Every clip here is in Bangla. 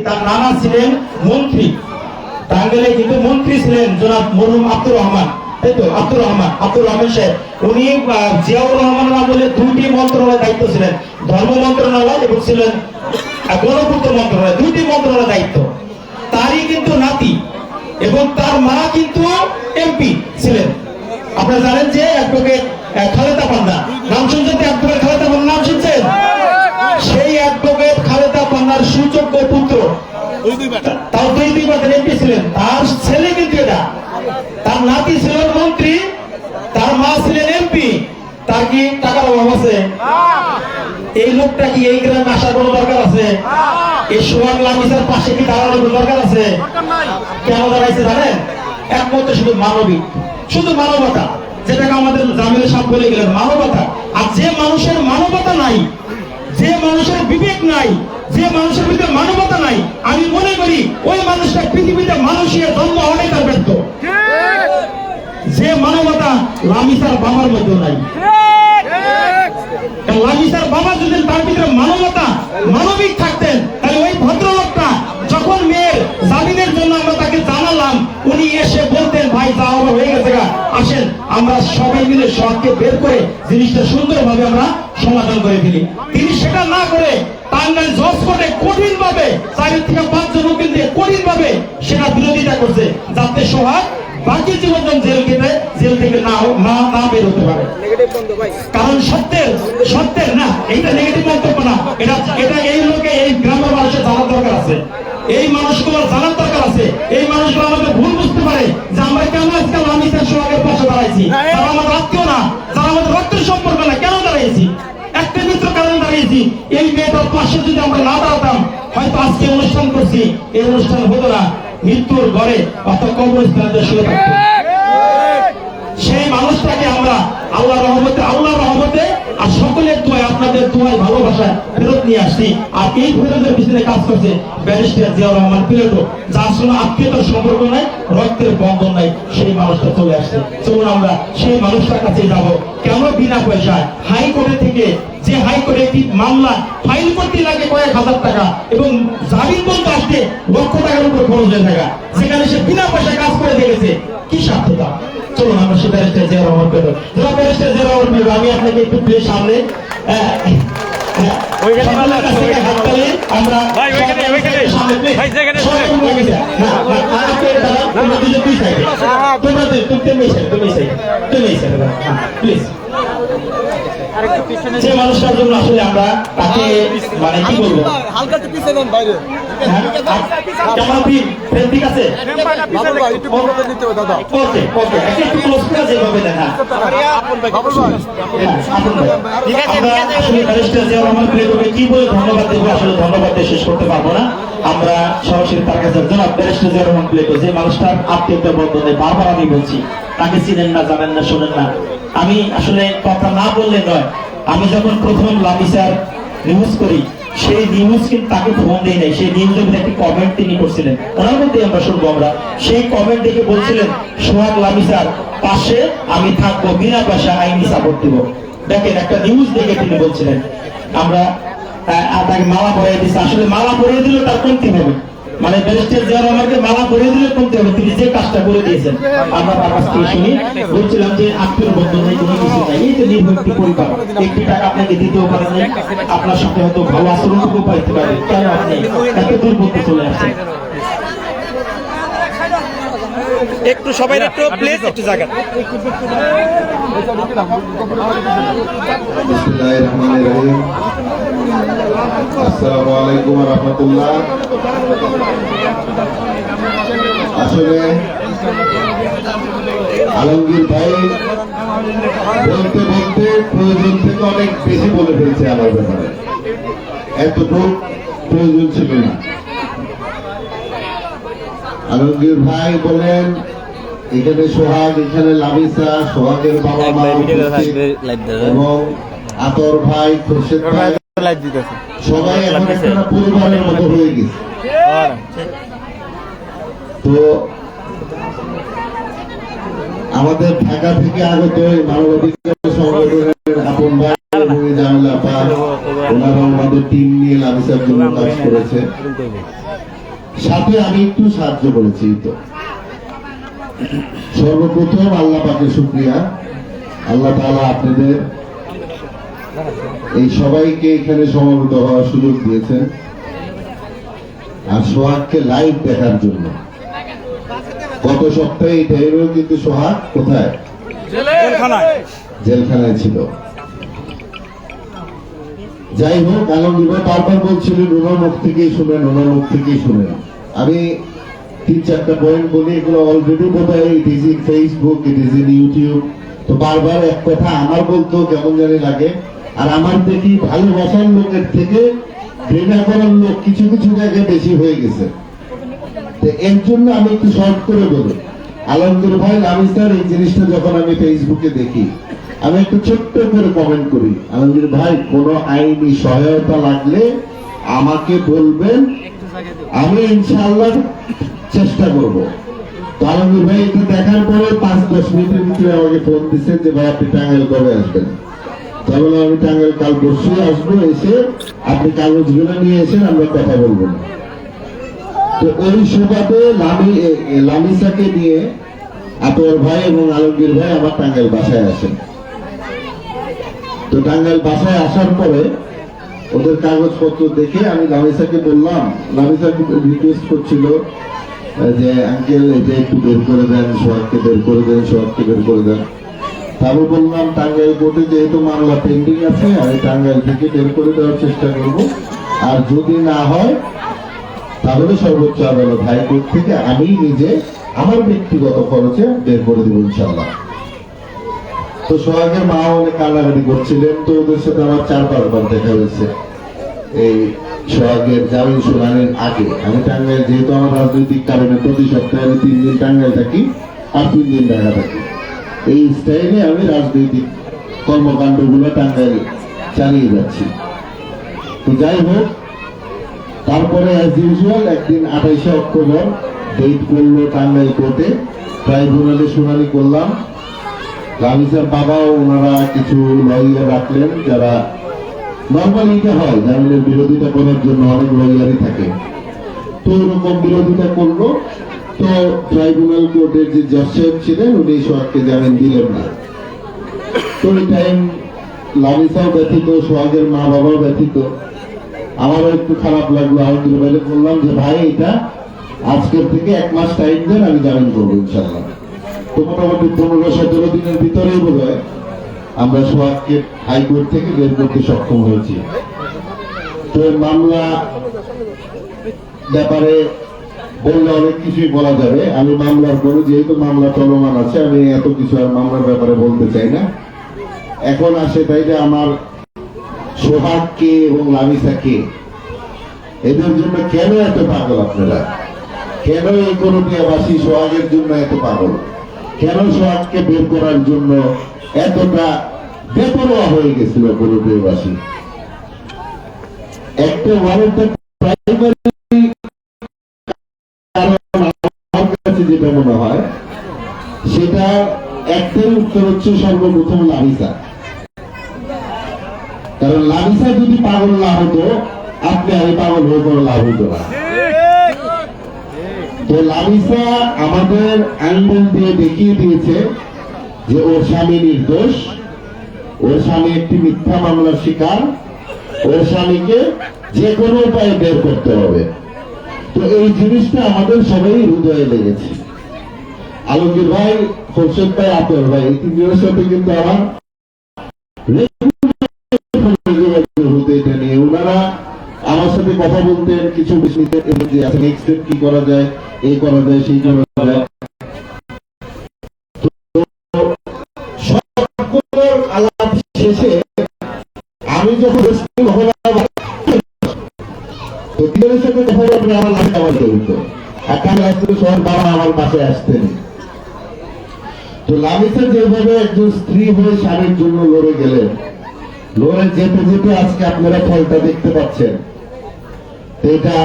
তার নানা ছিলেন মন্ত্রী। টাঙ্গাইলে কিন্তু মন্ত্রী ছিলেন জনাব মরহুম আব্দুর রহমান। তারই কিন্তু নাতি এবং তার মা কিন্তু এমপি ছিলেন। আপনারা জানেন যে অ্যাডভোকেট খালেদা পান্না নাম শুনছেন খালেদা পান্না নাম শুনছেন? পান্নার সুযোগ্য পুত্র। তাও দুই দুই এমপি ছিলেন। তার ছেলে কিন্তু এটা। তার নাতি ছিলেন মন্ত্রী। তার মা ছিলেন এমপি। তার কি টাকার অভাব আছে? এই লোকটা কি এই গ্রামে আসার কোনো দরকার আছে? এই সোহাগ লামিসার পাশে কি দাঁড়ানোর কোনো দরকার আছে? কেন দাঁড়াইছে জানেন? একমাত্র শুধু মানবিক। শুধু মানবতা। যেটাকে আমাদের জামিল সাহেব বলে গেলেন মানবতা। আর যে মানুষের মানবতা নাই যে মানুষের বিবেক নাই, যে মানুষের ভিতরে মানবতা নাই, আমি মনে করি ওই মানুষটা পৃথিবীতে মানুষের জন্ম অনেক তার ব্যর্থ। যে মানবতা লামিসার বাবার মধ্যে নাই। লামিসার বাবা যদি তার ভিতরে মানবতা, মানবিক থাকতেন, তাহলে ওই ভদ্রলোকটা যখন মেয়ের জামিনের জন্য আমরা তাকে জানালাম, উনি এসে বলতেন, ভাই, যা হয়ে গেছে আসেন, আমরা সবাই মিলে সবকে বের করে জিনিসটা সুন্দরভাবে আমরা সমাধান করে ফেলি। তিনি সেটা না করে টাঙ্গাইল জজ কোর্টে কঠিন ভাবে চার থেকে পাঁচজন উকিল দিয়ে কঠিন ভাবে সেটা বিরোধিতা করছে যাতে সোহাগ বাকি জীবন জেল কেটে জেল থেকে না না না বের হতে পারে। কারণ সত্যের সত্যের না নেগেটিভ মন্তব্য না। এটা এটা এই লোকে এই গ্রামের মানুষের জানার দরকার আছে। এই মানুষগুলোর জানার দরকার আছে। এই মানুষগুলো আমাদের ভুল বুঝতে পারে যে আমরা কেন আজকে লামিসের সোহাগের পাশে দাঁড়াইছি? তারা আমাদের আত্মীয় না তারা আমাদের রক্তের সম্পর্ক না কেন মিত্র দাঁড়িয়েছি এই মেয়েটার পাশে যদি আমরা না দাঁড়াতাম হয়তো আজকে অনুষ্ঠান করছি। এই অনুষ্ঠান হতো না মৃত্যুর ঘরে অত কবরস্থানে শুয়ে থাকতো। সেই মানুষটাকে আমরা আল্লাহ রহমতে আল্লাহ রহমতে আর সকলের দোয়ায়, আপনাদের দোয়ায় ভালোবাসায় ফেরত নিয়ে আসছি। আর এই ফেরতের পিছনে কাজ করছে ব্যারিস্টার জিয়াউর রহমান প্লেটো, যার সঙ্গে আত্মীয়তার সম্পর্ক নাই, রক্তের বন্ধন নাই, সেই মানুষটা চলে আসছে। চলুন আমরা সেই মানুষটার কাছে যাব। কেন বিনা পয়সায় হাইকোর্টে থেকে যে হাইকোর্টে একটি মামলা ফাইল করতে লাগে কয়েক হাজার টাকা এবং জামিন বলতে আসতে লক্ষ টাকার উপর খরচ হয়ে থাকা, সেখানে সে বিনা পয়সায় কাজ করে দেখেছে। কি সার্থকতা চলুন আমরা সে ব্যারিস্টার জিয়া রহমান পেল যারা ব্যারিস্টার জিয়া রহমান পেল আমি আপনাকে একটু প্লিজ সামনে। যে মানুষটার জন্য আসলে আমরা তাকে মানে কি বলব? হালকা একটু পিছিয়ে নেন বাইরে? কেমন আপনি ফ্রেন্ড ঠিক আছে? বাবুল ভাই একটু বড় করে নিতে হবে দাদা। ওকে ওকে একটু ক্লোজ করে যেভাবে দেন বাবুল ভাই ঠিক আছে আমরা আসলে ব্যারিস্টার জিয়াউর রহমান প্লেটোকে কি বলে ধন্যবাদ দেবো আসলে ধন্যবাদ দিয়ে শেষ করতে পারব না। আমরা সরাসরি তার কাছে জনাব ব্যারিস্টার জিয়াউর রহমান প্লেটো যে মানুষটার আত্মীয়তা বন্ধনে বারবার আমি বলছি তাকে চিনেন না জানেন না শোনেন না। আমি আসলে কথা না বললে নয় আমি যখন প্রথম লামিসার নিউজ করি সেই কিন্তু তাকে ফোন দেয় নাই। সেই দিন মধ্যে একটি কমেন্ট তিনি করছিলেন, ওনার মধ্যে আমরা শুনব আমরা। সেই কমেন্ট দেখে বলছিলেন, সোহাগ লামিসার পাশে আমি থাকব, বিনা পয়সা আইনি সাপোর্ট দিব। দেখেন, একটা নিউজ দেখে তিনি বলছিলেন, আমরা তাকে মালা পরিয়ে দিচ্ছি আসলে মালা পরিয়ে দিলে তার কমতি হবে। মানে ব্যারিস্টার জিয়ার আমাকে মালা করে দিলে কমতে হবে, তিনি যে কাজটা করে দিয়েছেন, আমরা তার থেকে শুনি। বলছিলাম যে আত্মীয় বন্ধন নেই কোনো কিছু নাই এই তো নির্ভর একটি পরিবার, একটি টাকা আপনাকে দিতেও পারে নাই, আপনার সাথে হয়তো ভালো আচরণটুকু পাইতে পারে কেন আপনি এত দূর পর্যন্ত চলে আসছেন একটু সবাই একটু প্লেস একটু জায়গা আসসালামু আলাইকুম ওয়া রাহমাতুল্লাহ আসলে আলমগীর ভাই বলতে বলতে প্রয়োজন থেকে অনেক বেশি বলে ফেলছে আমার ব্যাপারে। এতটুকু প্রয়োজন ছিল না। আলমগীর ভাই বলেন এখানে সোহাগ এখানে লামিসা সোহাগের বাবা মা এবং আতর ভাই খুরশেদ ভাই। সবাই এখন একটা পরিবারের মতো হয়ে গেছে। তো আমাদের ঢাকা থেকে আগত এই মানবাধিকার সংগঠনের আপন ভাই এবং জামিলা আপা ওনারা আমাদের টিম নিয়ে লামিসার জন্য কাজ করেছে। সাথে আমি একটু সাহায্য করেছি তো। সর্বপ্রথম আল্লাহ পাকে শুক্রিয়া। আল্লাহ তাআলা আপনাদের এই সবাইকে এখানে সমবেত হওয়ার সুযোগ দিয়েছেন আর সোহাগকে লাইভ দেখার জন্য। গত সপ্তাহে এই টাইমেও কিন্তু সোহাগ কোথায়? জেলখানায় ছিল। যাই হোক আলমগীর বারবার বলছিলেন ওনার মুখ থেকেই শুনেন ওনার মুখ থেকেই শুনেন আমি তিন চারটা পয়েন্ট বলি, এগুলো অলরেডি বোধহয় it is in Facebook it is in YouTube তো বারবার এক কথা আমার বলতেও কেমন জানি লাগে। আর আমার দেখি ভালোবাসার লোকের থেকে ঘৃণা করার লোক কিছু কিছু জায়গায় বেশি হয়ে গেছে। তো এর জন্য আমি একটু শর্ট করে বলি। আলমগীর ভাই লামিস্টার এই জিনিসটা যখন আমি ফেসবুকে দেখি আমি একটু ছোট্ট করে কমেন্ট করি। আলমগীর ভাই, কোনো আইনি সহায়তা লাগলে আমাকে বলবেন। আমি ইনশাআল্লাহ চেষ্টা করব। আলমগীর ভাই, এটা দেখার পরে পাঁচ, দশ মিনিটের ভিতরে আমাকে ফোন দিচ্ছে যে, ভাই, আপনি টাঙ্গাইল কবে আসবেন? তাহলে আমি টাঙ্গাইল কাল পরশু আসব, এসে আপনি কাগজগুলো নিয়ে এসে আমরা কথা বলব তো ওই সুবাদে লামি লামিসাকে নিয়ে আতর ভাই এবং আলমগীর ভাই আমার টাঙ্গাইল বাসায় আসেন। তো টাঙ্গাইল বাসায় আসার পরে ওদের কাগজপত্র দেখে আমি লামিসাকে বললাম লামিসাকে রিকোয়েস্ট করছিল যে, আঙ্কেল এটা একটু বের করে দেন, সোহাগকে বের করে দেন, সোহাগকে বের করে দেন। তারপর বললাম, টাঙ্গাইল কোর্টে যেহেতু মামলা পেন্ডিং আছে আমি টাঙ্গাইল থেকে বের করে দেওয়ার চেষ্টা করব। আর যদি না হয়, তাহলে সর্বোচ্চ আদালত হাইকোর্ট থেকে আমি নিজে আমার ব্যক্তিগত খরচে বের করে দেবো ইনশাল্লাহ তো সোহাগের মা অনেক কান্নাকাটি করছিলেন, তো ওদের সাথে আমার চার পাঁচবার দেখা হয়েছে। এই সোহাগের জামিন শুনানির আগে। আমি টাঙ্গাইল, যেহেতু আমার রাজনৈতিক কারণে প্রতি সপ্তাহে আমি তিন দিন টাঙ্গাইল থাকি আর তিন দিন ঢাকা থাকি। এই স্টাইলে আমি রাজনৈতিক কর্মকাণ্ডগুলো টাঙ্গাইল চালিয়ে যাচ্ছি। তো যাই হোক, তারপরে অ্যাজ ইউজুয়াল একদিন আঠাইশে অক্টোবর ডেট করল টাঙ্গাইল কোর্টে। ট্রাইব্যুনালে শুনানি করলাম। রামিসার বাবাও ওনারা কিছু লয়ার রাখলেন, যারা নর্মালি হয় জামিনের বিরোধিতা করার জন্য অনেক লয়ারই থাকে। তো ওরকম বিরোধিতা করল, তো ট্রাইব্যুনাল কোর্টের যে জজ সাহেব ছিলেন, উনি সোহাগকে জামিন দিলেন না। তো ওই টাইম লামিসাও ব্যথিত, সোহাগের মা বাবাও ব্যথিত। আমারও একটু খারাপ লাগল আলমগীর ভাইকে বললাম যে, ভাই, এটা আজকের থেকে এক মাস টাইম দেন, আমি জামিন করব ইনশাল্লাহ মোটামুটি পনেরো সতেরো দিনের ভিতরেই বোধ হয় আমরা সোহাগকে হাইকোর্ট থেকে বের করতে সক্ষম হয়েছি। তো মামলা ব্যাপারে বললে অনেক কিছুই বলা যাবে। আমি মামলার পরে যেহেতু মামলা চলমান আছে, আমি এত কিছু আর মামলার ব্যাপারে বলতে চাই না। এখন আসে তাই যে আমার সোহাগকে এবং লামিসাকে, এদের জন্য কেন এত পাগল আপনারা? কেন এই করটিয়াবাসী সোহাগের জন্য এত পাগল? কেন বের করার জন্য এতটা বেপরোয়া হয়ে গেছিল করটিয়াবাসী একটা প্রাইমারি কারণ যেটা মনে হয়, সেটা একটাই উত্তর হচ্ছে সর্বপ্রথম লামিসা কারণ লামিসা যদি পাগল না হতো, আপনি আমি পাগল হয়ে কোনো লাভ হতো না। তো লামিসা আমাদের আঙ্গুল দিয়ে দেখিয়ে দিয়েছে যে ওর স্বামী নির্দোষ, ওর স্বামী একটি মিথ্যা মামলার শিকার, ওর স্বামীকে যে কোনো উপায়ে বের করতে হবে। তো এই জিনিসটা আমাদের সবাই হৃদয়ে লেগেছে। আলমগীর ভাই, খোরশেদ ভাই, আতর ভাই, এই তিনজনের সাথে কিন্তু আমার আমার সাথে কথা বলতেন, কিছু যে স্টেপ কি করা যায় এই করা সেই করা আলাপ শেষে আমি যখন তো তিনের যেভাবে একজন স্ত্রী হয়ে স্বামীর জন্য লড়ে গেলেন যেতে যেতে আজকে আপনারা ফলটা দেখতে পাচ্ছেন। এটা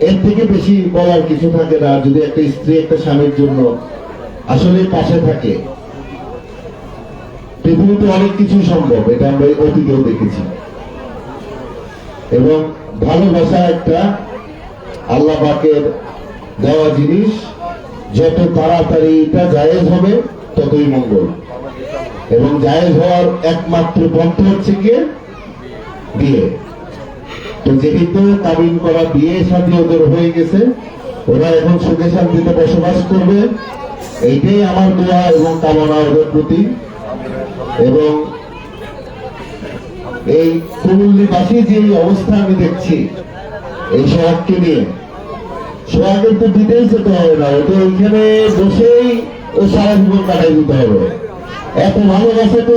এর থেকে বেশি বলার কিছু থাকে না যদি একটা স্ত্রী একটা স্বামীর জন্য আসলে পাশে থাকে, পৃথিবীতে অনেক কিছু সম্ভব, এটা আমরা অতীতেও দেখেছি। এবং ভালোবাসা একটা আল্লাহ পাকের দেওয়া জিনিস, যত তাড়াতাড়ি এটা জায়েজ হবে, ততই মঙ্গল। এবং জায়েজ হওয়ার একমাত্র পন্থা হচ্ছে কি? বিয়ে। তো যেহেতু কাবিন করা বিয়ে সাথে ওদের হয়ে গেছে, ওরা এখন সুখে শান্তিতে বসবাস করবে। এইটাই আমার দোয়া এবং কামনা ওদের প্রতি এবং এই কুমিল্লিবাসী যে অবস্থা আমি দেখছি, এই সোহাগকে নিয়ে, সোহাগের তো বিদেশ যেতে হবে না ওটা ওইখানে বসেই ও সারা জীবন কাটাই দিতে হবে। এত ভালোবাসা তো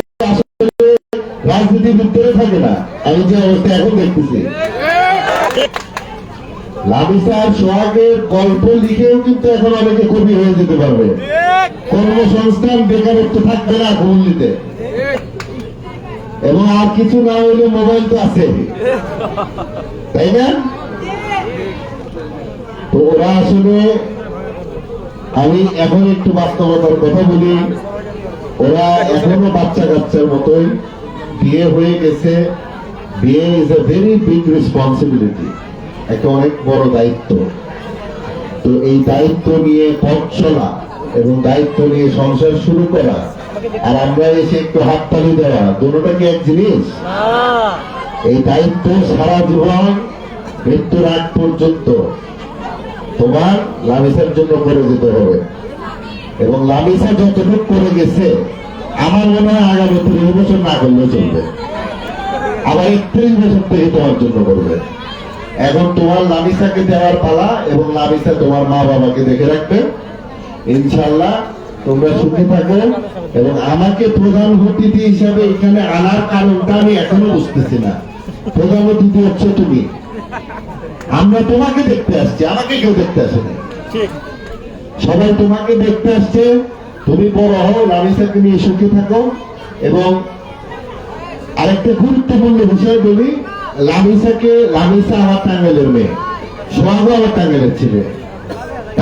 রাজনীতির ভিতরে থাকে না। আমি যে অবস্থা এখন দেখতেছি। লামিসার সোহাগের গল্প লিখেও কিন্তু এখন অনেকে কবি হয়ে যেতে পারবে। কর্মসংস্থান বেকারত্ব থাকবে না কুমিল্লিতে এবং আর কিছু না হলে মোবাইল তো আছে। তাই না? তো ওরা আসলে, আমি এখন একটু বাস্তবতার কথা বলি। ওরা এখনও বাচ্চা কাচ্চার মতোই। বিয়ে হয়ে গেছে বিয়ে is a very big responsibility একটা অনেক বড় দায়িত্ব। তো এই দায়িত্ব নিয়ে পথ চলা এবং দায়িত্ব নিয়ে সংসার শুরু করা আর আমরা এসে একটু হাততালি দেওয়া দুটোটা কি এক জিনিস? এই দায়িত্ব সারা জীবন মৃত্যুর আগ পর্যন্ত তোমার লামিসার জন্য করে যেতে হবে। এবং লামিসা যতটুকু করে গেছে আমার মনে হয় আগামী ত্রিশ বছর না করলেও চলবে। আবার একত্রিশ বছর থেকে তোমার জন্য করবে। এখন তোমার লামিসাকে দেওয়ার পালা এবং লামিসা তোমার মা বাবাকে দেখে রাখবে। ইনশাল্লাহ তোমরা সুখে থাকো এবং আমাকে প্রধান অতিথি হিসাবে এখানে আনার কারণটা আমি এখনও বুঝতেছি না। প্রধান অতিথি হচ্ছে তুমি। আমরা তোমাকে দেখতে আসছি আমাকে কেউ দেখতে আসেনি। ঠিক। সবাই তোমাকে দেখতে আসছে। তুমি বড় হও লামিসাকে নিয়ে সুখে থাকো। এবং আরেকটা গুরুত্বপূর্ণ বিষয় বলি লামিসাকে লামিসা আমার টাঙ্গাইলের মেয়ে। সোহাগ আমার টাঙ্গাইলের ছেলে।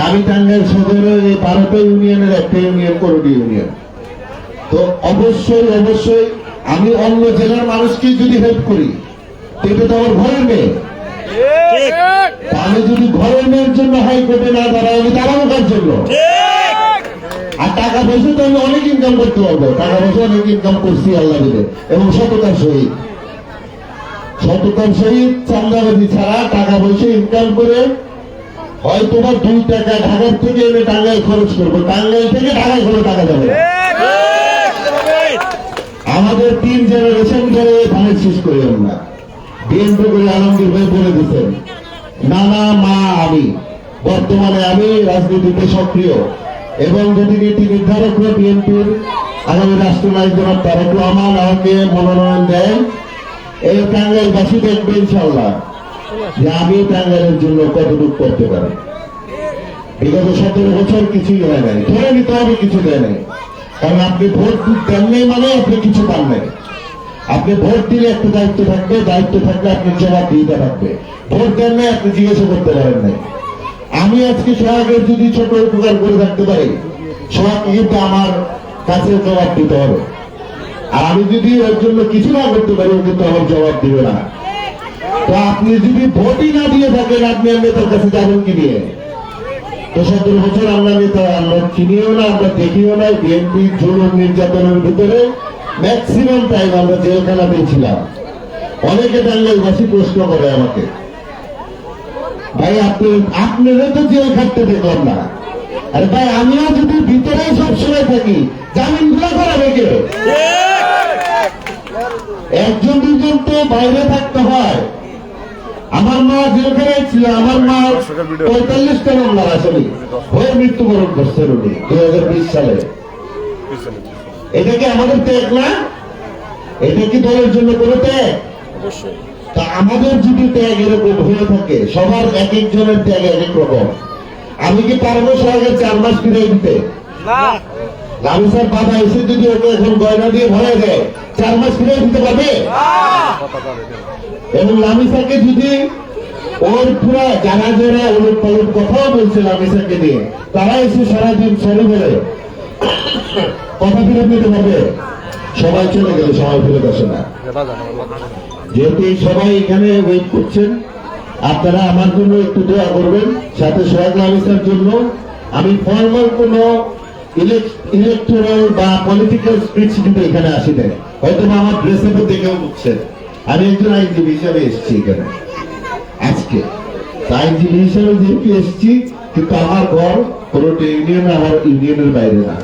আমি টাঙ্গাইল সদরের এই বারোটা ইউনিয়নের একটা ইউনিয়ন করোটি ইউনিয়ন। তো অবশ্যই অবশ্যই আমি অন্য জেলার মানুষকে যদি হেল্প করি এটা তো আমার ঘরের মেয়ে। আমি যদি ঘরের মেয়ের জন্য হাইকোর্টে না দাঁড়াই আমি দাঁড়াবো কার জন্য? আর টাকা পয়সা তো আমি অনেক ইনকাম করতে পারব। টাকা পয়সা অনেক ইনকাম করছি, আল্লাহ দিলে। এবং সততার সহিত। সততার সহিত চান্দাবাজি ছাড়া টাকা পয়সা ইনকাম করে হয় তোমার দুই টাকা ঢাকার থেকে এনে টাঙ্গাইল খরচ করব। টাঙ্গাইল থেকে ঢাকায় কোনো টাকা যাবে। আমাদের তিন জেনারেশন ধরে ধানের শেষ করি আমরা। বিএনপি করে আলমগীর ভাই বলে দিচ্ছেন নানা মা আমি। বর্তমানে আমি রাজনীতিতে সক্রিয়। এবং যদি নীতি নির্ধারকরা বিএনপির আগামী রাষ্ট্রনায়ক জনাব তারেক রহমান আমাকে মনোনয়ন দেয় এই টাঙ্গাইলবাসী দেখবে ইনশাল্লাহ যে আমি টাঙ্গাইলের জন্য কতটুকু করতে পারি। বিগত সতেরো বছর কিছুই হয় নাই। ধরে নিতে হবে কিছু দেয় নাই। কারণ আপনি ভোট দেন নাই মানে আপনি কিছু পান নাই। আপনি ভোট দিলে একটা দায়িত্ব থাকবে, দায়িত্ব থাকলে আপনার জবাব দিতে থাকবে। ভোট দেন নাই, আপনি জিজ্ঞাসা করতে পারেন নাই। আমি আজকে সোহাগের যদি ছোট উপকার করে থাকতে পারি সোহাগকে কিন্তু আমার কাছে জবাব দিতে হবে। আর আমি যদি ওর জন্য কিছু না করতে পারি, ও কিন্তু আমার জবাব দিবে না। তো আপনি যদি ভোটই না দিয়ে থাকেন, আপনি নেতার কাছে যাবেন কি নিয়ে তো সতেরো বছর আমরা নেতা, আমরা চিনিও না, আমরা দেখিও না বিএনপি জুলুম নির্যাতনের ভিতরে ম্যাক্সিমাম টাইম আমরা জেলখানাতেই ছিলাম। অনেকে টাঙ্গাইলবাসী প্রশ্ন করে আমাকে ভাই, আপনি আপনারা তো জেল খাটতে দেখলাম না। আরে ভাই, আমিও যদি ভিতরে সবসময় থাকি জামিনগুলা করাবে কে? একজন দুজন তো বাইরে থাকতে হয়। আমার মা জেলখানায় ছিল আমার মা পঁয়তাল্লিশটা মামলা আসলে হয়ে মৃত্যুবরণ করছে উনি দুই হাজার বিশ সালে। এটা কি আমাদের ত্যাগ না? এটা কি দলের জন্য কোনো ত্যাগ? অবশ্যই। তা আমাদের যদি ত্যাগ এরকম হয়ে থাকে সবার এক একজনের ত্যাগ এক এক রকম। আমি কি পারব সরকার চার মাস ফিরে দিতে? বাবা এসে যদি ওকে এখন গয়না দিয়ে ভরে দেয় চার মাস ফিরে দিতে পারবে? এবং লামিসাকে যদি ওর পুরা যারা যারা ওর ওর কথাও বলছে লামিসাকে নিয়ে তারা এসে সারাদিন সরি বলে কথা ফিরে দিতে পারবে? সবাই চলে গেলে সবাই ফিরে আসে না। যেহেতু সবাই এখানে ওয়েট করছেন, আপনারা আমার জন্য একটু দোয়া করবেন, সাথে সোহাগ জন্য। আমি ফর্মাল কোনো ইলেকট্রাল বা পলিটিক্যাল স্পিচ কিন্তু এখানে আসি নাই হয়তো আমার ড্রেসের দেখেও বুঝছেন আমি একজন আইনজীবী হিসাবে এসেছি এখানে, আজকে। আইনজীবী হিসাবে যেহেতু এসেছি, কিন্তু আমার ঘর কোনোটা ইউনিয়ন আমার ইউনিয়নের বাইরে না।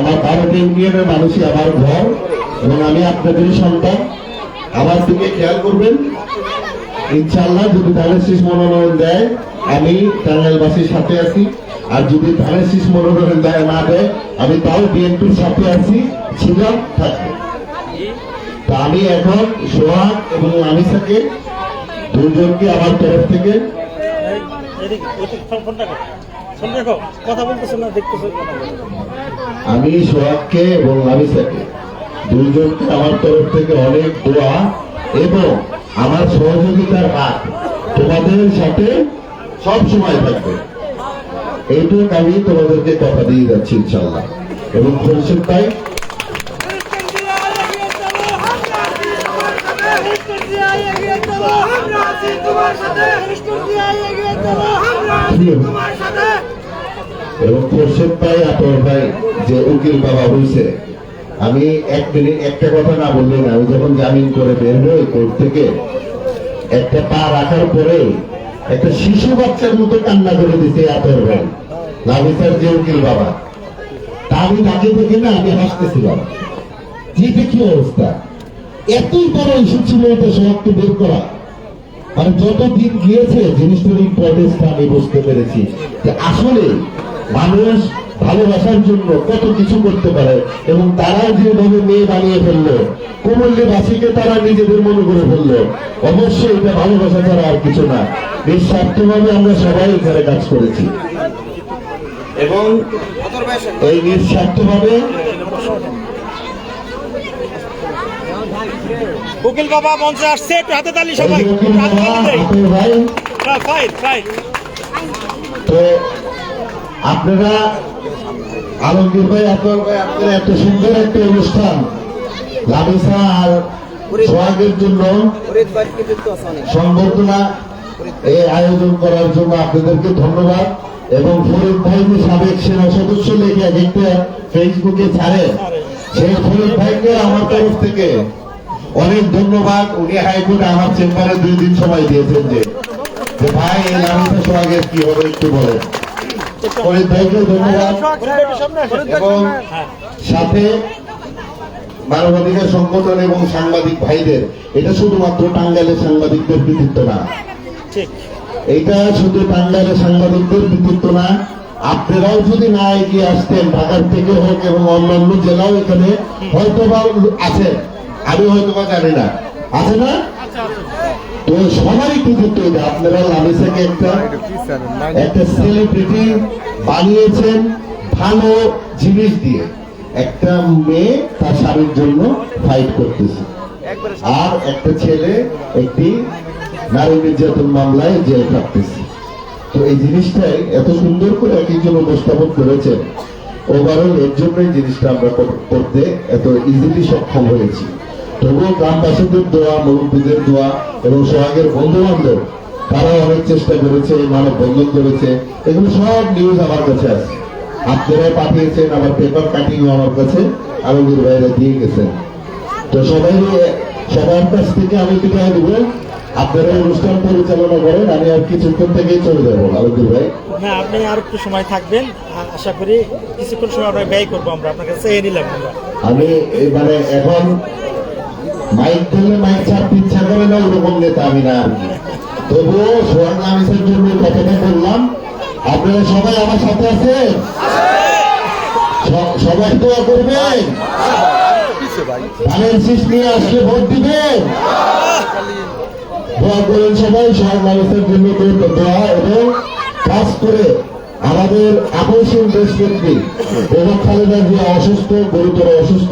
আমার ভারত ইউনিয়নের মানুষই আমার ঘর, এবং আমি আপনাদের সন্তান। আমার দিকে খেয়াল করবেন ইনশাল্লাহ যদি ধানের শীষ মনোনয়ন দেয় আমি টাঙ্গাইলবাসীর সাথে আছি। আর যদি ধানের শীষ মনোনয়ন দেয় না দেয় আমি তাও বিএনপির সাথে আছি ছিলাম থাকব। তা আমি এখন সোহাগ এবং আমিসাকে দুজনকে আমার তরফ থেকে আমি সোহাগকে এবং আমিসাকে দুইজনকে আমার তরফ থেকে অনেক দোয়া এবং আমার সহযোগিতার হাত তোমাদের সাথে সব সময় থাকবে। এইটুকু আমি তোমাদেরকে কথা দিয়ে যাচ্ছি ইনশাল্লাহ এবং খুরশিদ ভাই এবং খুরশিদ ভাই আতর ভাই যে উকিল বাবা হয়েছে আমি এক মিনিট একটা কথা না বললে না, আমি যখন জামিন করে বের হই কোর্ট থেকে, একটা পা রাখার পরে একটা শিশু বাচ্চার মতো কান্না করে দিতে আতর ভাই। লাভিসার যে উকিল বাবা। তা আমি তাকে দেখে না, আমি হাসতেছিলাম। এটা কি অবস্থা? এতই বড় ইস্যু ছিল এটা সমাপ্ত বের করা। মানে যত দিন গিয়েছে, জিনিসটার ইম্পর্টেন্সটা আমি বুঝতে পেরেছি। যে আসলে মানুষ ভালোবাসার জন্য কত কিছু করতে পারে এবং তারা যেভাবে মেয়ে বানিয়ে ফেলল কুমল্লি বাসীকে তারা নিজেদের মনে করে ফেলল অবশ্যই এটা ভালোবাসা ছাড়া আর কিছু না। নিঃস্বার্থভাবে আমরা সবাই এখানে কাজ করেছি। এবং এই নিঃস্বার্থভাবে বাবা মঞ্চে আসছে একটু হাতে তালি সবাই। তো আপনারা আলমগীর ভাই আপনার ভাই আপনারা এত সুন্দর একটা অনুষ্ঠান। লাভিসা আর সোহাগের জন্য সংবর্ধনা এই আয়োজন করার জন্য আপনাদেরকে ধন্যবাদ। এবং ফরিদ ভাই যে সাবেক সেনা সদস্য এক একটা ফেসবুকে ছাড়ে, সেই ফরিদ ভাইকে আমার তরফ থেকে অনেক ধন্যবাদ। উনি হাইকোর্টে আমার চেম্বারে দুই দিন সময় দিয়েছেন যে যে ভাই, এই লাভিসা সোহাগের কি হবে একটু বলেন। ফরিদ ভাইকে ধন্যবাদ। এবং সাথে মানবাধিকার সংগঠন এবং সাংবাদিক ভাইদের এটা শুধুমাত্র টাঙ্গাইলের সাংবাদিকদের কৃতিত্ব না। এটা শুধু টাঙ্গাইলের সাংবাদিকদের কৃতিত্ব না আপনারাও যদি না এগিয়ে আসতেন ঢাকার থেকে হোক এবং অন্যান্য জেলাও এখানে হয়তো বা আছে। আমি হয়তো বা জানি না। আছে না? তো আপনারা একটা একটা সেলিব্রিটি বানিয়েছেন ভালো জিনিস দিয়ে। একটা মেয়ে তার স্বামীর জন্য ফাইট করতেছে। আর একটা ছেলে একটি নারী নির্যাতন মামলায় জেল কাটতেছে তো এই জিনিসটাই এত সুন্দর করে এক একজন উপস্থাপন করেছেন। ওভারঅল এর জন্যই জিনিসটা আমরা করতে এত ইজিলি সক্ষম হয়েছি। তবুও গ্রামবাসীদের দোয়া মুরব্বীদের দোয়া এবং সোহাগের বন্ধু বান্ধব তারা অনেক চেষ্টা করেছে মানব বন্ধন করেছে। এগুলো সব নিউজ আমার কাছে আছে। আপনারা পাঠিয়েছেন আমার পেপার কাটিংও আমার কাছে আলমগীর ভাইরা দিয়ে গেছেন। তো সবাই সবার কাছ থেকে আমি বিদায় দেবো। আপনারা অনুষ্ঠান পরিচালনা করেন আমি আর কিছুক্ষণ থেকেই চলে যাব আলমগীর ভাই। না আপনি আর একটু সময় থাকবেন। আশা করি কিছুক্ষণ সময় আমরা ব্যয় করব আমরা আপনার কাছে এ নিলাম আমরা। আমি মানে এখন মাইক ধরলে মাইক ছাড়তে ইচ্ছা করে না, ওরকম নেতা আমি না তবুও আমিসের জন্য কথাটা বললাম, আপনারা সবাই আমার সাথে আছেন? সবাই দোয়া করবেন? ধানের শীষ নিয়ে ভোট দোয়া করেন সবাই সোহাগ আমিসের জন্য এবং কাজ করে আমাদের আকর্ষণ দেশনেত্রী এবং খালেদা জিয়া অসুস্থ, গুরুতর অসুস্থ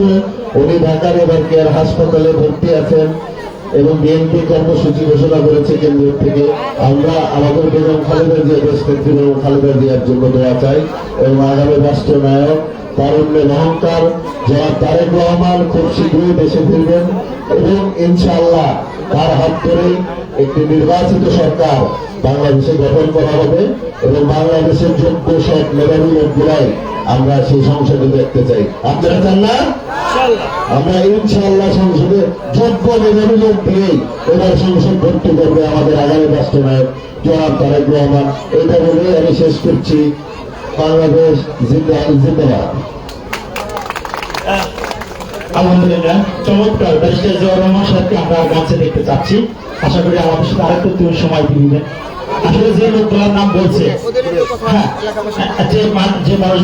উনি ঢাকার এবার কেয়ার হাসপাতালে ভর্তি আছেন এবং বিএনপি কর্মসূচি ঘোষণা করেছে কেন্দ্র থেকে। আমরা আমাদের বেগম খালেদা জিয়া দেশনেত্রী এবং খালেদা জিয়ার জন্য দেওয়া চাই এবং আগামী রাষ্ট্রনায়ক তারুণ্যের অহংকার, যারা তারেক রহমান খুব শীঘ্রই দেশে ফিরবেন এবং ইনশাআল্লাহ তার হাত ধরেই একটি নির্বাচিত সরকার বাংলাদেশে গঠন করা হবে এবং বাংলাদেশের যোগ্য সব মেধাবী লোকগুলাই আমরা সেই সংসদে দেখতে চাই। আপনারা চান না? আমরা ইনশাআল্লাহ সংসদে যোগ্য লোক দিয়েই এবার সংসদ ভর্তি করবে আমাদের আগামী রাষ্ট্রনায়ক জনাব তারেক রহমান। এটা বলে আমি শেষ করছি। বাংলাদেশ জিন্দা জিন্দাবাদ। আলহামদুলিল্লাহ চমৎকার। ব্যারিস্টার জিয়া রহমান সাহেবকে আমরা মঞ্চে দেখতে চাচ্ছি। আশা করি আমাদের সাথে আরেকটু তুমি সময় দিবেন। আসলে যে লোকগুলোর নাম বলছে হ্যাঁ যে মা- যে মানুষ